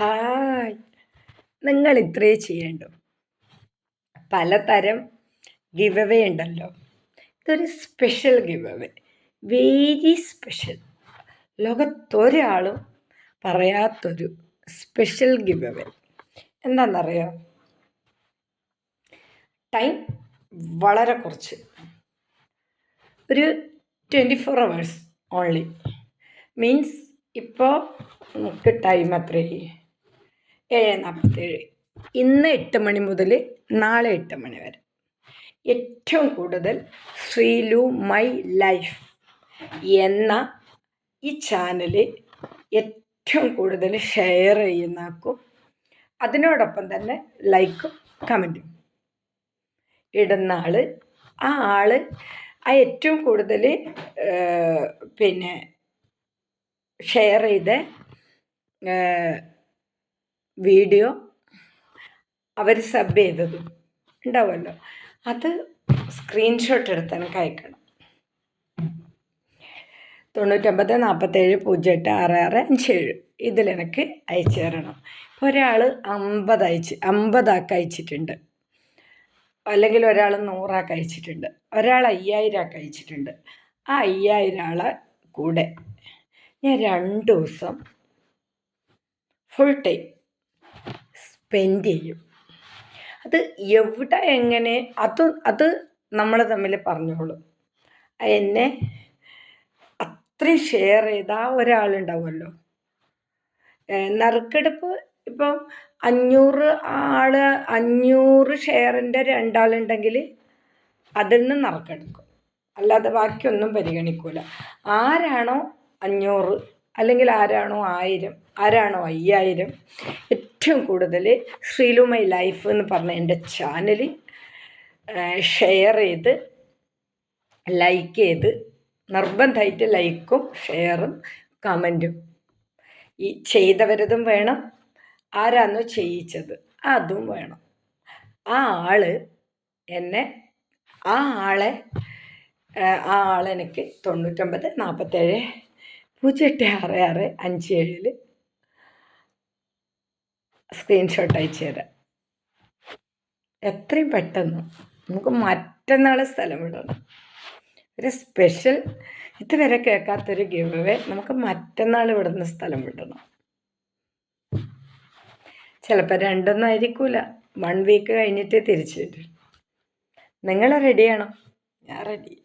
Hi നിങ്ങൾ ഇത്രേ ചെയ്യണ്ടു. പലതരം ഗിവ് അവേ ഉണ്ടല്ലോ. ഇതൊരു special give away very special ലോകത്തൊരാളും പറയാത്തൊരു സ്പെഷ്യൽ ഗിവ് അവേ എന്താണെന്നറിയോ ടൈം വളരെ കുറച്ച്. ഒരു twenty four hours only means ഇപ്പോൾ നമുക്ക് ടൈം എത്രയായി ഏഴ് നാൽപ്പത്തേഴ് ഇന്ന് എട്ട് മണി മുതൽ നാളെ എട്ട് മണി വരെ. ഏറ്റവും കൂടുതൽ ശ്രീലു മൈ ലൈഫ് എന്ന ഈ ചാനൽ ഏറ്റവും കൂടുതൽ ഷെയർ ചെയ്യുന്ന ചെയ്യുന്നാക്കും അതിനോടൊപ്പം തന്നെ ലൈക്കും കമന്റും ഇടുന്ന ആൾ ആ ആൾ ആ ഏറ്റവും കൂടുതൽ പിന്നെ ഷെയർ ചെയ്ത വീഡിയോ അവർ സബ് ചെയ്തതും ഉണ്ടാവുമല്ലോ. അത് സ്ക്രീൻഷോട്ട് എടുത്ത് എനിക്ക് അയക്കണം. തൊണ്ണൂറ്റൊമ്പത് നാൽപ്പത്തേഴ് പൂജ്യം എട്ട് ആറ് ആറ് അഞ്ച് ഏഴ് ഇതിലെനിക്ക് അയച്ചു തരണം. ഇപ്പോൾ ഒരാൾ അമ്പത് അയച്ച് അമ്പതാക്ക് അയച്ചിട്ടുണ്ട്. അല്ലെങ്കിൽ ഒരാൾ നൂറാക്ക് അയച്ചിട്ടുണ്ട്. ഒരാൾ അയ്യായിരം ആക്കി അയച്ചിട്ടുണ്ട്. ആ അയ്യായിരം ആളെ കൂടെ ഞാൻ രണ്ട് ദിവസം ഫുൾ ടൈം സ്പെൻഡ് ചെയ്യും. അത് എവിടെ എങ്ങനെ അത് അത് നമ്മൾ തമ്മിൽ പറഞ്ഞോളും. എന്നെ അത്രയും ഷെയർ ചെയ്ത ആ ഒരാളുണ്ടാവുമല്ലോ. നറുക്കെടുപ്പ് ഇപ്പം അഞ്ഞൂറ് ആൾ അഞ്ഞൂറ് ഷെയറിന്റെ രണ്ടാളുണ്ടെങ്കിൽ അതിൽ നിന്ന് നറുക്കെടുക്കും. അല്ലാതെ ബാക്കിയൊന്നും പരിഗണിക്കൂല. ആരാണോ അഞ്ഞൂറ് അല്ലെങ്കിൽ ആരാണോ ആയിരം ആരാണോ അയ്യായിരം ഏറ്റവും കൂടുതൽ ശ്രീലു മൈ ലൈഫ് എന്ന് പറഞ്ഞ എന്റെ ചാനൽ ഷെയർ ചെയ്ത് ലൈക്ക് ചെയ്ത് നിർബന്ധമായിട്ട് ലൈക്കും ഷെയറും കമന്റും ഈ ചെയ്തവരതും വേണം ആരാന്നോ ചെയ്യിച്ചത് അതും വേണം. ആ ആൾ എന്നെ ആ ആളെ ആ ആളെനിക്ക് തൊണ്ണൂറ്റൊമ്പത് നാൽപ്പത്തേഴ് പൂജ്യം എട്ട് ആറ് ആറ് അഞ്ച് ഏഴിൽ സ്ക്രീൻഷോട്ട് അയച്ചു തരാം. എത്രയും പെട്ടെന്ന് നമുക്ക് മറ്റന്നാൾ സ്ഥലം വിടണം ഒരു സ്പെഷ്യൽ ഇതുവരെ കേൾക്കാത്തൊരു ഗിവ് നമുക്ക് മറ്റന്നാൾ വിടുന്ന സ്ഥലം വിടണം. ചിലപ്പോൾ രണ്ടൊന്നും ആയിരിക്കൂല. വൺ വീക്ക് കഴിഞ്ഞിട്ട് തിരിച്ചു വരും. നിങ്ങൾ റെഡിയാണോ ഞാൻ റെഡി